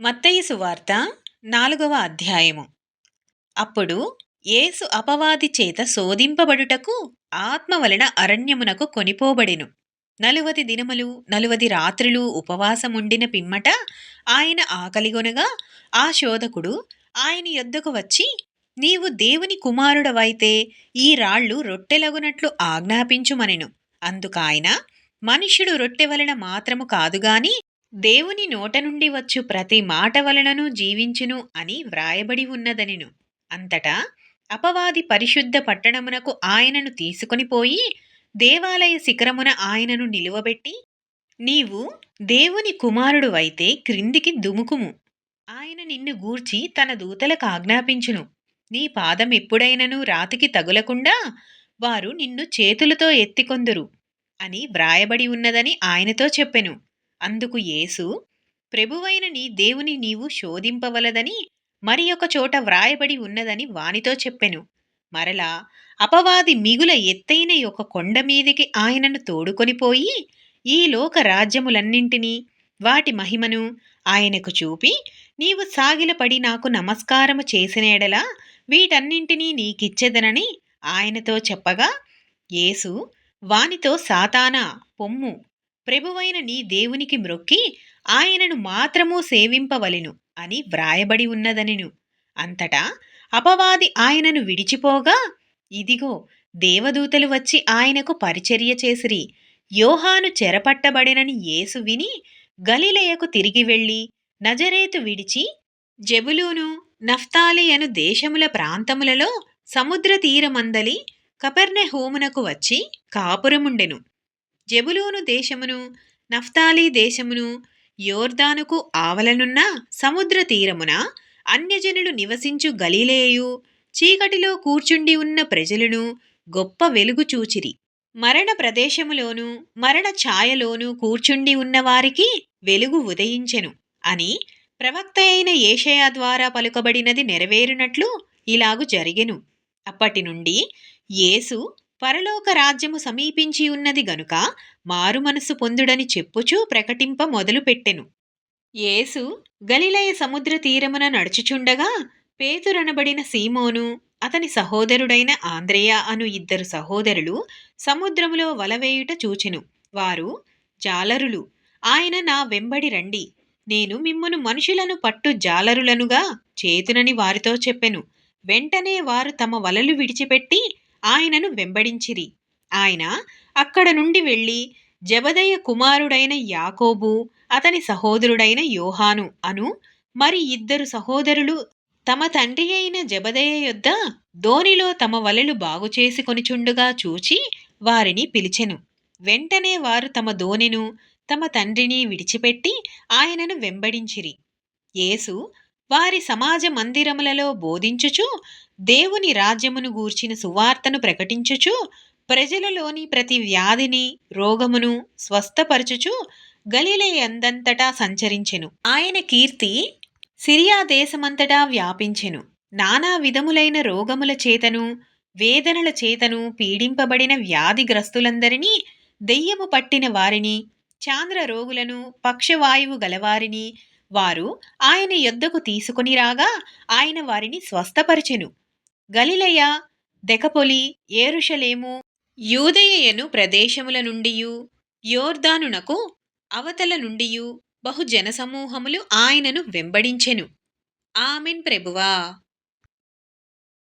మత్తయి సువార్త నాలుగవ అధ్యాయము. అప్పుడు యేసు అపవాది చేత శోధింపబడుటకు ఆత్మ వలన అరణ్యమునకు కొనిపోబడెను. నలువది దినములు నలువది రాత్రులు ఉపవాసముండిన పిమ్మట ఆయన ఆకలిగొనగా ఆ శోధకుడు ఆయన యొద్దకు వచ్చి నీవు దేవుని కుమారుడవైతే ఈ రాళ్ళు రొట్టెలగునట్లు ఆజ్ఞాపించుమనెను. అందుకాయన మనుష్యుడు రొట్టె వలన మాత్రము కాదుగాని దేవుని నోట నుండి వచ్చు ప్రతి మాట వలనను జీవించును అని వ్రాయబడి ఉన్నదనిను. అంతటా అపవాది పరిశుద్ధ పట్టణమునకు ఆయనను తీసుకొని పోయి దేవాలయ శిఖరమున ఆయనను నిలువబెట్టి నీవు దేవుని కుమారుడు అయితే క్రిందికి దుముకుము. ఆయన నిన్ను గూర్చి తన దూతలకు ఆజ్ఞాపించును. నీ పాదం ఎప్పుడైనను రాతికి తగులకుండా వారు నిన్ను చేతులతో ఎత్తికొందురు అని వ్రాయబడి ఉన్నదని ఆయనతో చెప్పెను. అందుకు యేసు ప్రభువైన నీ దేవుని నీవు శోధింపవలదని మరి ఒక చోట వ్రాయబడి ఉన్నదని వానితో చెప్పెను. మరలా అపవాది మిగుల ఎత్తైన ఒక కొండ మీదికి ఆయనను తోడుకొనిపోయి ఈ లోక రాజ్యములన్నింటినీ వాటి మహిమను ఆయనకు చూపి నీవు సాగిలపడి నాకు నమస్కారము చేసినేడలా వీటన్నింటినీ నీకిచ్చెదనని ఆయనతో చెప్పగా యేసు వానితో సాతానా పొమ్ము ప్రభువైన నీ దేవునికి మ్రొక్కి ఆయనను మాత్రము సేవింపవలెను అని వ్రాయబడి ఉన్నదనెను. అంతటా అపవాది ఆయనను విడిచిపోగా ఇదిగో దేవదూతలు వచ్చి ఆయనకు పరిచర్య చేసిరి. యోహాను చెరపట్టబడినని యేసు విని గలిలయకు తిరిగి వెళ్ళి నజరేతు విడిచి జబులూను నఫ్తాలి అను దేశముల ప్రాంతములలో సముద్ర తీరమందలి కపెర్నెహోమునకు వచ్చి కాపురముండెను. జెబులూను దేశమును నఫ్తాలి దేశమును యోర్దానుకు ఆవలనున్న సముద్ర తీరమున అన్యజనులు నివసించు గలిలేయు చీకటిలో కూర్చుండి ఉన్న ప్రజలను గొప్ప వెలుగు చూచిరి. మరణ ప్రదేశములోను మరణ ఛాయలోను కూర్చుండి ఉన్నవారికి వెలుగు ఉదయించెను అని ప్రవక్త అయిన ఏషయా ద్వారా పలుకబడినది నెరవేరునట్లు ఇలాగు జరిగెను. అప్పటి నుండి యేసు పరలోక రాజ్యము సమీపించి ఉన్నది గనుక మారు మనసు పొందుడని చెప్పుచూ ప్రకటింప మొదలుపెట్టెను. యేసు గలిలయ సముద్ర తీరమున నడుచుచుండగా పేతురనబడిన సీమోను అతని సహోదరుడైన ఆంద్రేయ అను ఇద్దరు సహోదరులు సముద్రములో వలవేయుట చూచెను. వారు జాలరులు ఆయన నా వెంబడి రండి. నేను మిమ్మును మనుషులను పట్టు జాలరులనుగా చేతునని వారితో చెప్పెను. వెంటనే వారు తమ వలలు విడిచిపెట్టి ఆయనను వెంబడించిరి. ఆయన అక్కడ నుండి వెళ్ళి జబదయ్య కుమారుడైన యాకోబు అతని సహోదరుడైన యోహాను అను మరి ఇద్దరు సహోదరులు తమ తండ్రి అయిన జబదయ్య యొద్ద దోనిలో తమ వలలు బాగు చేసుకొనిచుండుగా చూచి వారిని పిలిచెను. వెంటనే వారు తమ ధోనిను తమ తండ్రిని విడిచిపెట్టి ఆయనను వెంబడించిరి. యేసు వారి సమాజ మందిరములలో బోధించుచు దేవుని రాజ్యమును గూర్చిన సువార్తను ప్రకటించుచు ప్రజలలోని ప్రతి వ్యాధిని రోగమును స్వస్థపరచుచు గలిలయందంతటా సంచరించెను. ఆయన కీర్తి సిరియా దేశమంతటా వ్యాపించెను. నానా విధములైన రోగముల చేతను వేదనల చేతను పీడింపబడిన వ్యాధిగ్రస్తులందరినీ దెయ్యము పట్టిన వారిని చాంద్ర రోగులను పక్షవాయువు గలవారిని వారు ఆయన యొద్దకు తీసుకుని రాగా ఆయన వారిని స్వస్థపరచెను. గలిలయ దెకపొలి ఏరుషలేము యూదయను ప్రదేశముల నుండియు యోర్దానునకు అవతల నుండియు బహు జనసమూహములు ఆయనను వెంబడించెను. ఆమెన్ ప్రభువా.